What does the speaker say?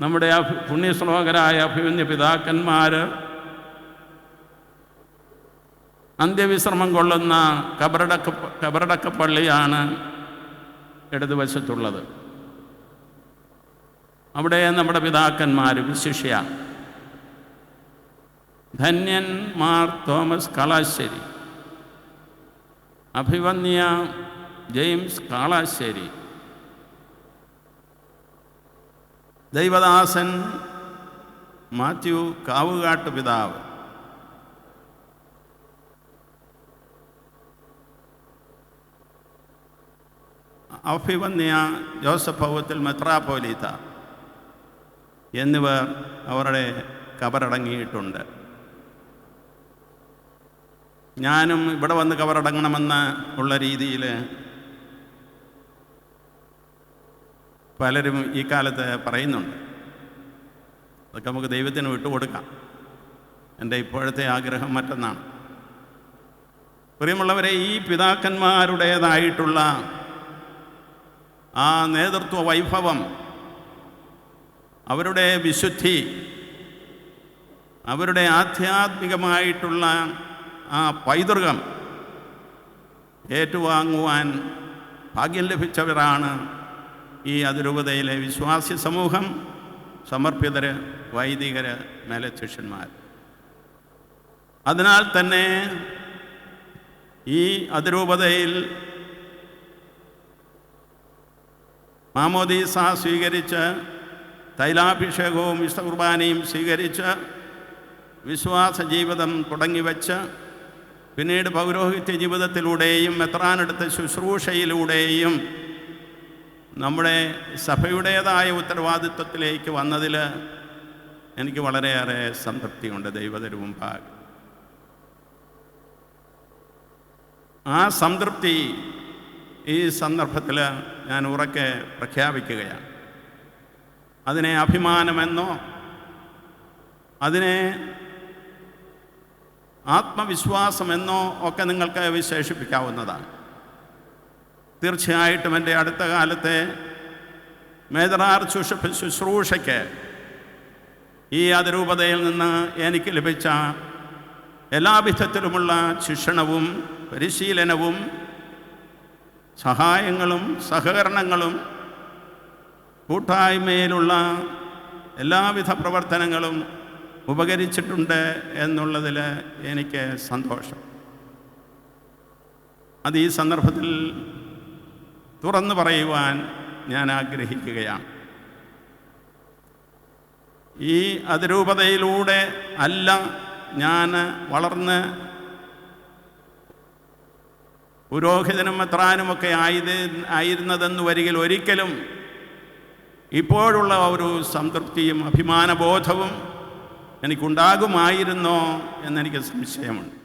നമ്മുടെ ആ പുണ്യശ്ലോകരായ അഭിമന്യ പിതാക്കന്മാർ അന്ത്യവിശ്രമം കൊള്ളുന്ന കബറടക്ക കബറടക്കപ്പള്ളിയാണ് ഇടതുവശത്തുള്ളത്. അവിടെ നമ്മുടെ പിതാക്കന്മാർ വിശിഷ്യ. ധന്യൻ മാർ തോമസ് കാളാശ്ശേരി അഭിവന്യ ജെയിംസ് കാളാശ്ശേരി ദൈവദാസൻ മാത്യു കാവുകാട്ട് പിതാവ്. അഭിവന്യ ജോസഫ് ഭൗവത്തിൽ മെത്രാപോലീത്ത എന്നിവർ അവരുടെ കബറടങ്ങിയിട്ടുണ്ട്. ഞാനും ഇവിടെ വന്ന് കബറടങ്ങണമെന്ന് ഉള്ള രീതിയിൽ പലരും ഈ കാലത്ത് പറയുന്നുണ്ട്. അതൊക്കെ നമുക്ക് ദൈവത്തിന് വിട്ടുകൊടുക്കാം എന്റെ ഇപ്പോഴത്തെ ആഗ്രഹം മറ്റൊന്നാണ്. പ്രിയമുള്ളവരെ ഈ പിതാക്കന്മാരുടേതായിട്ടുള്ള ആ നേതൃത്വ വൈഭവം അവരുടെ വിശുദ്ധി അവരുടെ ആധ്യാത്മികമായിട്ടുള്ള ആ പൈതൃകം ഏറ്റുവാങ്ങുവാൻ ഭാഗ്യം ലഭിച്ചവരാണ് ഈ അതിരൂപതയിലെ വിശ്വാസി സമൂഹം സമർപ്പിതര് വൈദികര് മേലധ്യക്ഷന്മാർ. അതിനാൽ തന്നെ ഈ അതിരൂപതയിൽ മാമോദീസ സ്വീകരിച്ച് തൈലാഭിഷേകവും വിശുദ്ധ കുർബാനയും സ്വീകരിച്ച് വിശ്വാസ ജീവിതം തുടങ്ങിവെച്ച് പിന്നീട് പൗരോഹിത്യ ജീവിതത്തിലൂടെയും മെത്രാനെടുത്ത ശുശ്രൂഷയിലൂടെയും നമ്മുടെ സഭയുടേതായ ഉത്തരവാദിത്വത്തിലേക്ക് വന്നതിൽ എനിക്ക് വളരെയേറെ സംതൃപ്തിയുണ്ട് ദൈവത്തിന് മുമ്പാകെ ആ സംതൃപ്തി ഈ സന്ദർഭത്തിൽ ഞാൻ ഉറക്കെ പ്രഖ്യാപിക്കുകയാണ്. അതിനെ അഭിമാനമെന്നോ അതിനെ ആത്മവിശ്വാസമെന്നോ ഒക്കെ നിങ്ങൾക്ക് വിശേഷിപ്പിക്കാവുന്നതാണ്. തീർച്ചയായിട്ടും എന്റെ അടുത്ത കാലത്തെ മേദറാർ ശുശ്രൂഷ ശുശ്രൂഷയ്ക്ക് ഈ അതിരൂപതയിൽ നിന്ന് എനിക്ക് ലഭിച്ച എല്ലാവിധത്തിലുമുള്ള ശിക്ഷണവും പരിശീലനവും സഹായങ്ങളും സഹകരണങ്ങളും കൂട്ടായ്മയിലുള്ള എല്ലാവിധ പ്രവർത്തനങ്ങളും ഉപകരിച്ചിട്ടുണ്ട് എന്നുള്ളതിൽ എനിക്ക് സന്തോഷം. അത് ഈ സന്ദർഭത്തിൽ തുറന്നു പറയുവാൻ ഞാൻ ആഗ്രഹിക്കുകയാണ്. ഈ അതിരൂപതയിലൂടെ അല്ല ഞാൻ വളർന്ന് പുരോഹിതനും മെത്രാനുമൊക്കെ ആയത് ആയിരുന്നതെന്ന് വരികിൽ ഒരിക്കലും ഇപ്പോഴുള്ള ഒരു സംതൃപ്തിയും അഭിമാനബോധവും എനിക്കുണ്ടാകുമായിരുന്നോ എന്നെനിക്ക് സംശയമുണ്ട്.